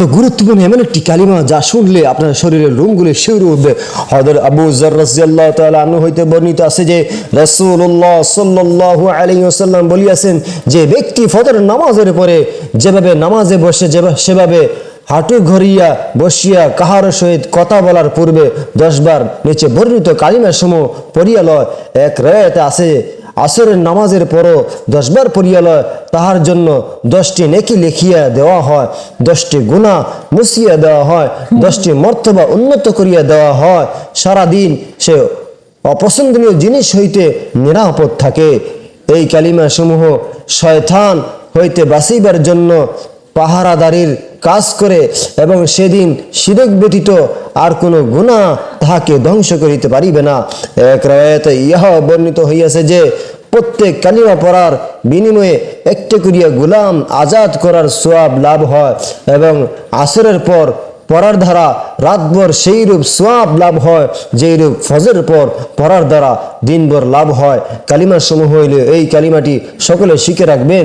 তো গুরুত্বপূর্ণ এমন একটি কালিমা যা শুনলে আপনার শরীরের রুমগুলি শিউরে উঠবে। হযরত আবু তাআলা আনহু হইতে বর্ণিত আছে যে, রাসূলুল্লাহ সাল্লাল্লাহু আলাইহি ওয়াসাল্লাম বলিয়াছেন যে, ব্যক্তি ফজর নামাজের পরে যেভাবে নামাজে বসে যেভাবে সেভাবে হাঁটু ঘরিয়া বসিয়া কাহার সহিত কথা বলার পূর্বে দশবার নিচে বর্ণিত কালিমা সমূহ পড়িয়া লয়। এক রয়েতে আছে আসরের নামাজের পরও দশবার পড়িয়ালয় তাহার জন্য দশটি নেকি লিখিয়া দেওয়া হয়, দশটি গুণা মুসিয়া দেওয়া হয়, দশটি মর্তবা উন্নত করিয়া দেওয়া হয়। সারাদিন সে অপছন্দনীয় জিনিস হইতে নিরাপদ থাকে। এই কালিমা সমূহ শয়থান হইতে বাঁচিবার জন্য পাহারাদারির কাজ করে এবং সেদিন শিরক ব্যতীত আর কোনো গুণা তাহাকে ধ্বংস করিতে পারিবে না। এক রায়তে ইহা বর্ণিত হইয়াছে যে, প্রত্যেক কালিমা পড়ার বিনিময়ে একটি করিয়া গুলাম আজাদ করার সোয়াব লাভ হয় এবং আসরের পর পড়ার দ্বারা রাতভর সেই রূপ সোয়াব লাভ হয় যেই রূপ ফজের পর পড়ার দ্বারা দিনভর লাভ হয়। কালিমার সমূহ হইলে এই কালিমাটি সকলে শিখে রাখবেন।